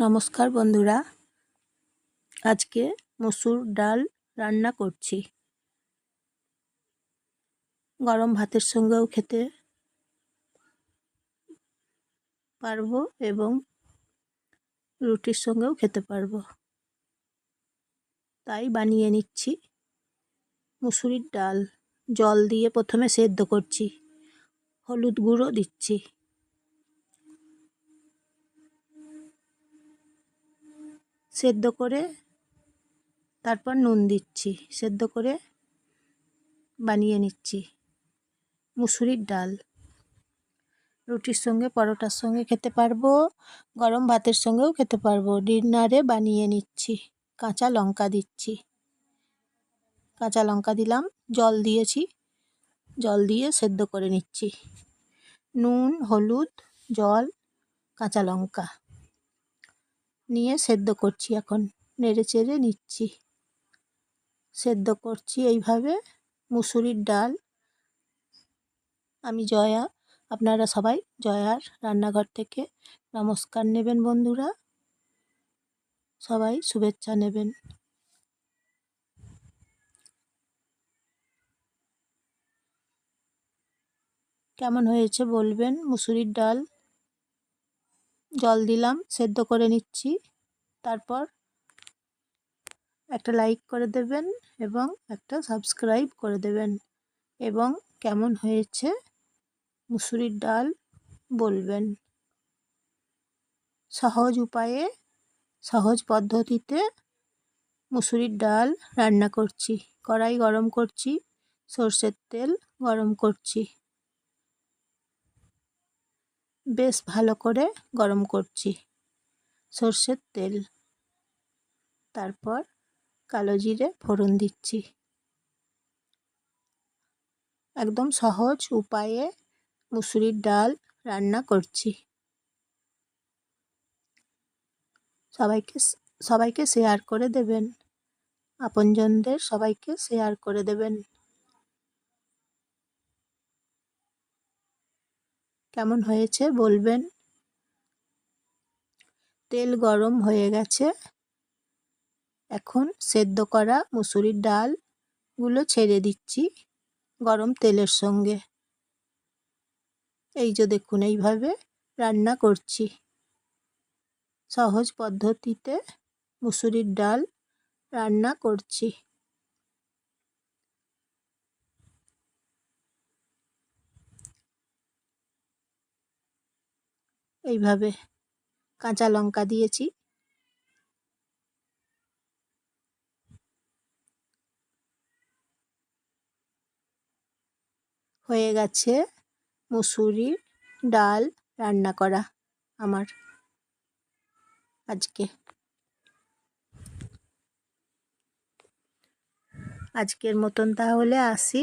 নমস্কার বন্ধুরা। আজকে মসুর ডাল রান্না করছি। গরম ভাতের সঙ্গেও খেতে পারব এবং রুটির সঙ্গেও খেতে পারব। তাই বানিয়ে নিচ্ছি মুসুরির ডাল। জল দিয়ে প্রথমে সেদ্ধ করছি। হলুদ গুঁড়ো দিচ্ছি। সেদ্ধ করে তারপর নুন দিচ্ছি। সেদ্ধ করে বানিয়ে নিচ্ছি। মুসুরির ডাল। রুটির সঙ্গে, পরোটার সঙ্গে খেতে পারব। গরম ভাতের সঙ্গেও খেতে পারব। ডিনারে বানিয়ে নিচ্ছি। কাঁচা লঙ্কা দিচ্ছি। কাঁচা লঙ্কা দিলাম। জল দিয়েছি। জল দিয়ে সেদ্ধ করে নিচ্ছি। নুন, হলুদ, জল, কাঁচা লঙ্কা। নিয়ে সেদ্ধ করছি এখন, নেড়ে চেড়ে নিচ্ছি। সেদ্ধ করছি এইভাবে। মুসুরির ডাল। আমি জয়া, আপনারা সবাই জয়ার রান্নাঘর থেকে নমস্কার নেবেন বন্ধুরা। সবাই শুভেচ্ছা নেবেন। কেমন হয়েছে বলবেন? মুসুরির ডাল জল দিলাম, সেদ্ধ করে নিচ্ছি। তারপর একটা লাইক করে দেবেন এবং একটা সাবস্ক্রাইব করে দেবেন এবং কেমন হয়েছে মুসুরির ডাল বলবেন। সহজ উপায়ে, সহজ পদ্ধতিতে মুসুরির ডাল রান্না করছি। কড়াই গরম করছি, সর্ষের তেল গরম করছি। বেশ ভালো করে গরম করছি। সর্ষের তেল। তারপর কালো জিরে ফোড়ন দিচ্ছি। একদম সহজ উপায়ে মুসুরির ডাল রান্না করছি। সবাইকে সবাইকে শেয়ার করে দেবেন। আপনজনদের সবাইকে শেয়ার করে দেবেন। কেমন হয়েছে বলবেন? তেল গরম হয়ে গেছে। এখন সেদ্ধ করা মুসুরির ডালগুলো ছেড়ে দিচ্ছি গরম তেলের সঙ্গে। এই যে দেখুন, এইভাবে রান্না করছি। সহজ পদ্ধতিতে মুসুরির ডাল রান্না করছি। এইভাবে কাঁচা লঙ্কা দিয়েছি। হয়ে গেছে মুসুরির ডাল রান্না করা আমার আজকে। আজকের মতন তাহলে আসি।